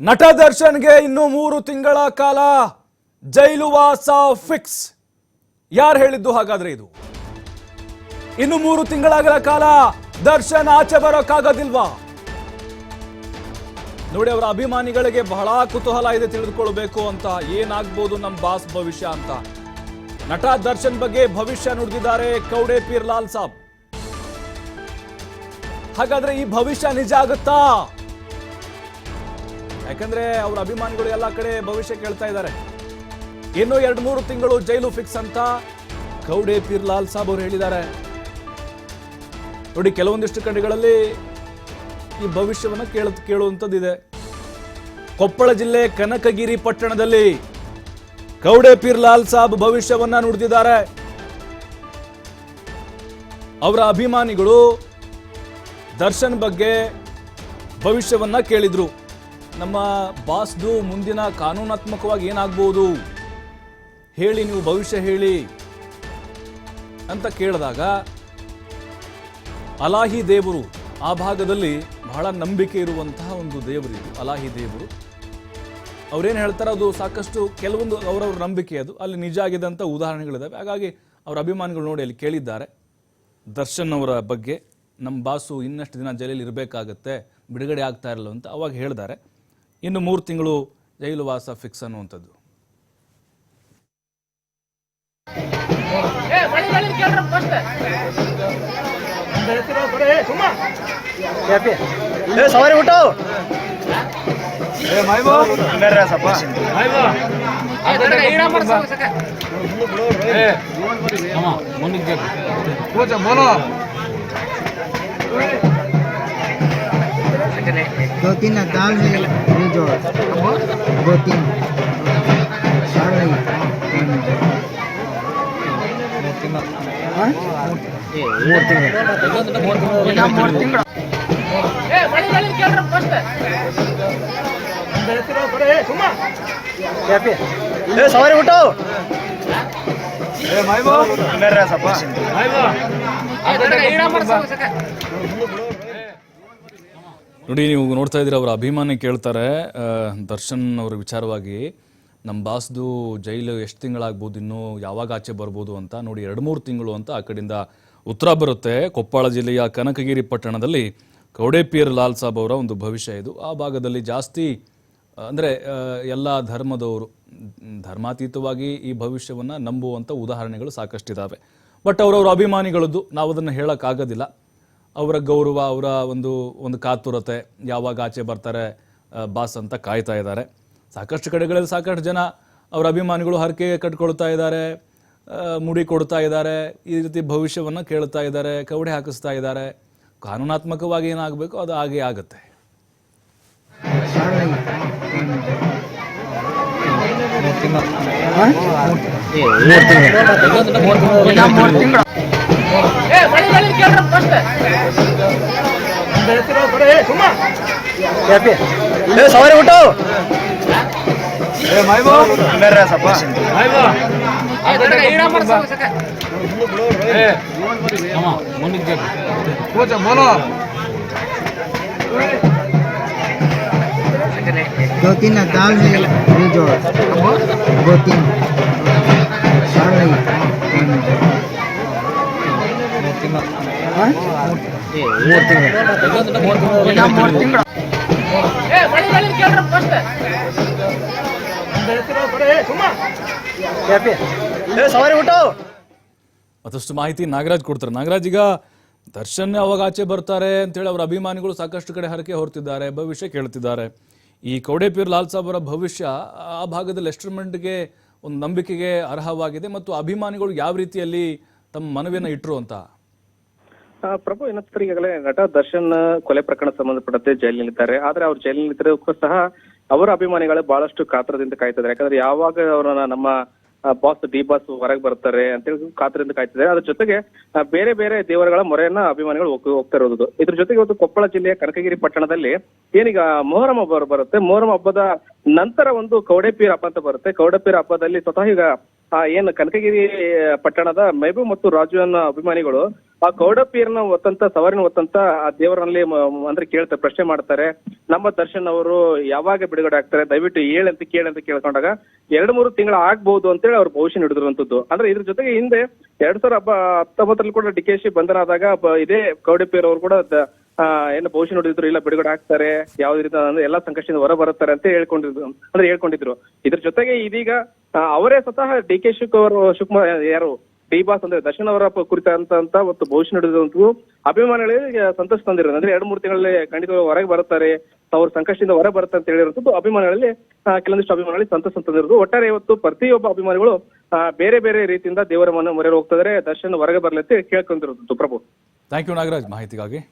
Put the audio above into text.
ನಟ ದರ್ಶನ್ಗೆ ಇನ್ನು ಮೂರು ತಿಂಗಳ ಕಾಲ ಜೈಲು ವಾಸ ಫಿಕ್ಸ್. ಯಾರು ಹೇಳಿದ್ದು ಹಾಗಾದ್ರೆ ಇದು? ಇನ್ನು ಮೂರು ತಿಂಗಳಾಗಲ ಕಾಲ ದರ್ಶನ್ ಆಚೆ ಬರೋಕ್ಕಾಗೋದಿಲ್ವಾ? ನೋಡಿ, ಅವರ ಅಭಿಮಾನಿಗಳಿಗೆ ಬಹಳ ಕುತೂಹಲ ಇದೆ ತಿಳಿದುಕೊಳ್ಬೇಕು ಅಂತ ಏನಾಗ್ಬೋದು ನಮ್ಮ ಬಾಸ್ ಭವಿಷ್ಯ ಅಂತ. ನಟ ದರ್ಶನ್ ಬಗ್ಗೆ ಭವಿಷ್ಯ ನುಡಿದಿದ್ದಾರೆ ಕೌಡೆ ಪೀರ್ ಲಾಲ್ ಸಾಬ್. ಹಾಗಾದ್ರೆ ಈ ಭವಿಷ್ಯ ನಿಜ ಆಗುತ್ತಾ? ಯಾಕಂದ್ರೆ ಅವ್ರ ಅಭಿಮಾನಿಗಳು ಎಲ್ಲ ಕಡೆ ಭವಿಷ್ಯ ಕೇಳ್ತಾ ಇದ್ದಾರೆ. ಇನ್ನು ಎರಡು ಮೂರು ತಿಂಗಳು ಜೈಲು ಫಿಕ್ಸ್ ಅಂತ ಕೌಡೆ ಪೀರ್ ಲಾಲ್ ಸಾಬ್ ಅವರು ಹೇಳಿದ್ದಾರೆ. ನೋಡಿ, ಕೆಲವೊಂದಿಷ್ಟು ಕಡೆಗಳಲ್ಲಿ ಈ ಭವಿಷ್ಯವನ್ನು ಕೇಳ ಕೇಳುವಂಥದ್ದಿದೆ. ಕೊಪ್ಪಳ ಜಿಲ್ಲೆ ಕನಕಗಿರಿ ಪಟ್ಟಣದಲ್ಲಿ ಕೌಡೆ ಪೀರ್ ಲಾಲ್ ಸಾಬ್ ಭವಿಷ್ಯವನ್ನ ನುಡಿದಿದ್ದಾರೆ. ಅವರ ಅಭಿಮಾನಿಗಳು ದರ್ಶನ್ ಬಗ್ಗೆ ಭವಿಷ್ಯವನ್ನ ಕೇಳಿದ್ರು. ನಮ್ಮ ಬಾಸ್ದು ಮುಂದಿನ ಕಾನೂನಾತ್ಮಕವಾಗಿ ಏನಾಗ್ಬೋದು? ಹೇಳಿ ನೀವು ಭವಿಷ್ಯ ಹೇಳಿ ಅಂತ ಕೇಳಿದಾಗ ಅಲಾಹಿ ದೇವರು ಆ ಭಾಗದಲ್ಲಿ ಬಹಳ ನಂಬಿಕೆ ಇರುವಂತಹ ಒಂದು ದೇವರು ಇದು, ಅಲಾಹಿ ದೇವರು. ಅವ್ರೇನು ಹೇಳ್ತಾರೆ, ಅದು ಸಾಕಷ್ಟು ಕೆಲವೊಂದು ಅವರವ್ರ ನಂಬಿಕೆ ಅದು. ಅಲ್ಲಿ ನಿಜ ಆಗಿದೆ ಅಂತ ಉದಾಹರಣೆಗಳಿದ್ದಾವೆ ಹಾಗಾಗಿ ಅವರ ಅಭಿಮಾನಿಗಳು ನೋಡಿ ಅಲ್ಲಿ ಕೇಳಿದ್ದಾರೆ. ದರ್ಶನ್ ಅವರ ಬಗ್ಗೆ ನಮ್ಮ ಬಾಸು ಇನ್ನಷ್ಟು ದಿನ ಜೈಲಲ್ಲಿ ಇರಬೇಕಾಗತ್ತೆ, ಬಿಡುಗಡೆ ಆಗ್ತಾ ಇರಲ್ಲ ಅಂತ ಅವಾಗ ಹೇಳಿದ್ದಾರೆ ಇನ್ನು ಮೂರು ತಿಂಗಳು ಜೈಲು ವಾಸ ಫಿಕ್ಸ್ ಅನ್ನುವಂಥದ್ದು. ಏ ಸವಾರಿ ಬಿಟ್ಟು ಸ್ವಲ್ಪ. दो तीन दाल में ये जो दो तीन चार नहीं हाँ? ಏ ಸವಾರಿ ಬಿಟ್ಟು ಬರ್ರಿ ಸ್ವಲ್ಪ ನೋಡಿ, ನೀವು ನೋಡ್ತಾ ಇದ್ದೀರಿ, ಅವರ ಅಭಿಮಾನಿ ಕೇಳ್ತಾರೆ ದರ್ಶನ್ ಅವರ ವಿಚಾರವಾಗಿ ನಮ್ಮ ಬಾಸ್ದು ಜೈಲು ಎಷ್ಟು ತಿಂಗಳಾಗ್ಬೋದು, ಇನ್ನೂ ಯಾವಾಗ ಆಚೆ ಬರ್ಬೋದು ಅಂತ ನೋಡಿ, ಎರಡು ಮೂರು ತಿಂಗಳು ಅಂತ ಆ ಕಡೆಯಿಂದ ಉತ್ತರ ಬರುತ್ತೆ. ಕೊಪ್ಪಳ ಜಿಲ್ಲೆಯ ಕನಕಗಿರಿ ಪಟ್ಟಣದಲ್ಲಿ ಕೌಡೇಪಿಯರ್ ಲಾಲ್ ಸಾಬ್ ಅವರ ಒಂದು ಭವಿಷ್ಯ ಇದು. ಆ ಭಾಗದಲ್ಲಿ ಜಾಸ್ತಿ, ಅಂದರೆ ಎಲ್ಲ ಧರ್ಮದವರು, ಧರ್ಮಾತೀತವಾಗಿ ಈ ಭವಿಷ್ಯವನ್ನು ನಂಬುವಂಥ ಉದಾಹರಣೆಗಳು ಸಾಕಷ್ಟಿದ್ದಾವೆ ಬಟ್ ಅವರವರ ಅಭಿಮಾನಿಗಳದ್ದು ನಾವು ಅದನ್ನು ಹೇಳೋಕ್ಕಾಗೋದಿಲ್ಲ. ಅವರ ಗೌರವ, ಅವರ ಒಂದು ಒಂದು ಕಾತುರತೆ ಯಾವಾಗ ಆಚೆ ಬರ್ತಾರೆ ಬಾಸ್ ಅಂತ ಕಾಯ್ತಾ ಇದ್ದಾರೆ. ಸಾಕಷ್ಟು ಕಡೆಗಳಲ್ಲಿ ಸಾಕಷ್ಟು ಜನ ಅವರ ಅಭಿಮಾನಿಗಳು ಹರಕೆ ಕಟ್ಕೊಳ್ತಾ ಇದ್ದಾರೆ ಮುಡಿ ಕೊಡ್ತಾ ಇದ್ದಾರೆ, ಈ ರೀತಿ ಭವಿಷ್ಯವನ್ನು ಕೇಳ್ತಾ ಇದ್ದಾರೆ, ಕವಡೆ ಹಾಕಿಸ್ತಾ ಇದ್ದಾರೆ. ಕಾನೂನಾತ್ಮಕವಾಗಿ ಏನಾಗಬೇಕು ಅದು ಹಾಗೆ ಆಗುತ್ತೆ. ಸವಾರಿ ಬಿಟ್ಟು ಬರ್ರಿ ಸ್ವಲ್ಪ दो तीन दाल में ये जो दो तीन चार नहीं ಸವಾರಿ ಬಿಟ್ಟು ಮತ್ತಷ್ಟು ಮಾಹಿತಿ ನಾಗರಾಜ್ ಕೊಡ್ತಾರೆ. ನಾಗರಾಜ್ ಈಗ ದರ್ಶನ್ ಅವಾಗ ಆಚೆ ಬರ್ತಾರೆ ಅಂತೇಳಿ ಅವರ ಅಭಿಮಾನಿಗಳು ಸಾಕಷ್ಟು ಕಡೆ ಹರಕೆ ಹೊರತಿದ್ದಾರೆ, ಭವಿಷ್ಯ ಕೇಳ್ತಿದ್ದಾರೆ. ಈ ಕೌಡೇಪೀರ್ ಲಾಲ್ ಸಾಬ್ ಅವರ ಭವಿಷ್ಯ ಆ ಭಾಗದಲ್ಲಿ ಎಷ್ಟರ ಮಟ್ಟಿಗೆ ಒಂದು ನಂಬಿಕೆಗೆ ಅರ್ಹವಾಗಿದೆ ಮತ್ತು ಅಭಿಮಾನಿಗಳು ಯಾವ ರೀತಿಯಲ್ಲಿ ತಮ್ಮ ಮನವಿಯನ್ನು ಇಟ್ಟರು ಅಂತ? ಪ್ರಭು ಏನಂತಾರೆ ಈಗಾಗಲೇ ನಟ ದರ್ಶನ್ ಕೊಲೆ ಪ್ರಕರಣ ಸಂಬಂಧಪಟ್ಟಂತೆ ಜೈಲಿನಲ್ಲಿದ್ದಾರೆ. ಆದ್ರೆ ಅವ್ರು ಜೈಲಿನಲ್ಲಿದ್ದಕ್ಕೂ ಸಹ ಅವರ ಅಭಿಮಾನಿಗಳು ಬಹಳಷ್ಟು ಕಾತರದಿಂದ ಕಾಯ್ತಿದ್ದಾರೆ. ಯಾಕಂದ್ರೆ ಯಾವಾಗ ಅವರನ್ನ ನಮ್ಮ ಬಾಸ್ ಡಿ ಬಾಸ್ ಹೊರಗೆ ಬರ್ತಾರೆ ಅಂತೇಳಿ ಕಾತರದಿಂದ ಕಾಯ್ತಿದ್ದಾರೆ. ಅದ್ರ ಜೊತೆಗೆ ಬೇರೆ ಬೇರೆ ದೇವರುಗಳ ಮೊರೆಯನ್ನ ಅಭಿಮಾನಿಗಳು ಹೋಗ್- ಹೋಗ್ತಾ ಇರೋದು. ಇದ್ರ ಜೊತೆಗೆ ಇವತ್ತು ಕೊಪ್ಪಳ ಜಿಲ್ಲೆಯ ಕನಕಗಿರಿ ಪಟ್ಟಣದಲ್ಲಿ ಏನೀಗ ಮೊಹರಂ ಹಬ್ಬ ಬರುತ್ತೆ. ಮೊಹರಂ ಹಬ್ಬದ ನಂತರ ಒಂದು ಕೌಡೆಪೀರ್ ಹಬ್ಬ ಅಂತ ಬರುತ್ತೆ. ಕೌಡೆಪೀರ್ ಹಬ್ಬದಲ್ಲಿ ಸ್ವತಃ ಈಗ ಆ, ಏನು ಕನಕಗಿರಿ ಪಟ್ಟಣದ ಮೈಬೂ ಮತ್ತು ರಾಜು ಅನ್ನೋ ಅಭಿಮಾನಿಗಳು ಆ ಗೌಡಪ್ಪಿಯರನ್ನ ಒತ್ತಂತ ಸವಾರಿನ ಒತ್ತಂತ ಆ ದೇವರಲ್ಲಿ ಅಂದ್ರೆ ಕೇಳ್ತಾರೆ ಪ್ರಶ್ನೆ ಮಾಡ್ತಾರೆ. ನಮ್ಮ ದರ್ಶನ್ ಅವರು ಯಾವಾಗ ಬಿಡುಗಡೆ ಆಗ್ತಾರೆ? ದಯವಿಟ್ಟು ಹೇಳಂತ ಕೇಳಂತ ಕೇಳ್ಕೊಂಡಾಗ ಎರಡು ಮೂರು ತಿಂಗಳು ಆಗ್ಬಹುದು ಅಂತೇಳಿ ಅವ್ರು ಭವಿಷ್ಯ ನುಡಿದಿರುವಂತದ್ದು ಅಂದ್ರೆ ಇದ್ರ ಜೊತೆಗೆ ಹಿಂದೆ ಎರಡ್ ಸಾವಿರ ಹಬ್ಬ ಹತ್ತೊಂಬತ್ತರಲ್ಲಿ ಕೂಡ ಡಿ ಕೆ ಶಿ ಬಂಧನ ಆದಾಗ ಇದೇ ಗೌಡಪ್ಪಿಯರ್ ಅವರು ಕೂಡ ಆ, ಏನು ಭವಿಷ್ಯ ನೋಡಿದ್ರು ಇಲ್ಲ ಬಿಡುಗಡೆ ಆಗ್ತಾರೆ ಯಾವ್ದು ರೀತಿ ಅಂದ್ರೆ ಎಲ್ಲಾ ಸಂಕಷ್ಟದಿಂದ ಹೊರ ಬರುತ್ತಾರೆ ಅಂತ ಹೇಳ್ಕೊಂಡಿದ್ರು ಅಂದ್ರೆ ಹೇಳ್ಕೊಂಡಿದ್ರು. ಇದ್ರ ಜೊತೆಗೆ ಇದೀಗ ಅವರೇ ಸ್ವತಃ ಡಿ ಕೆ ಶಿವಕುಮಾರ್ ಶಿವಕುಮಾರ್ ಯಾರು? ಡಿ ಬಾಸ್ ಅಂದ್ರೆ ದರ್ಶನ್ ಅವರ ಕುರಿತಂತ ಒಂದು ಭವಿಷ್ಯ ನಡೆದಂತೂ ಅಭಿಮಾನಿಗಳಿಗೆ ಸಂತೋಷ ತಂದಿರೋದು. ಅಂದ್ರೆ ಎರಡು ಮೂರು ತಿಂಗಳಲ್ಲಿ ಖಂಡಿತವಾಗಿ ಹೊರಗೆ ಬರುತ್ತಾರೆ ಅವ್ರ ಸಂಕಷ್ಟದಿಂದ ಹೊರಗೆ ಬರುತ್ತೆ ಅಂತ ಹೇಳಿರುವಂತದ್ದು ಅಭಿಮಾನಿಗಳಲ್ಲಿ ಕೆಲವೊಂದಿಷ್ಟು ಅಭಿಮಾನಿಗಳಲ್ಲಿ ಸಂತೋಷ ತಂದಿರೋದು. ಒಟ್ಟಾರೆ ಇವತ್ತು ಪ್ರತಿಯೊಬ್ಬ ಅಭಿಮಾನಿಗಳು ಬೇರೆ ಬೇರೆ ರೀತಿಯಿಂದ ದೇವರ ಮನೆ ಮೊರೆ ಹೋಗ್ತಿದ್ದಾರೆ. ದರ್ಶನ್ ಹೊರಗೆ ಬರ್ಲತ್ತೆ ಅಂತ ಕೇಳ್ಕೊಂಡಿರೋದು ಪ್ರಭು. ಥ್ಯಾಂಕ್ ಯು ನಾಗರಾಜ್ ಮಾಹಿತಿಗಾಗಿ.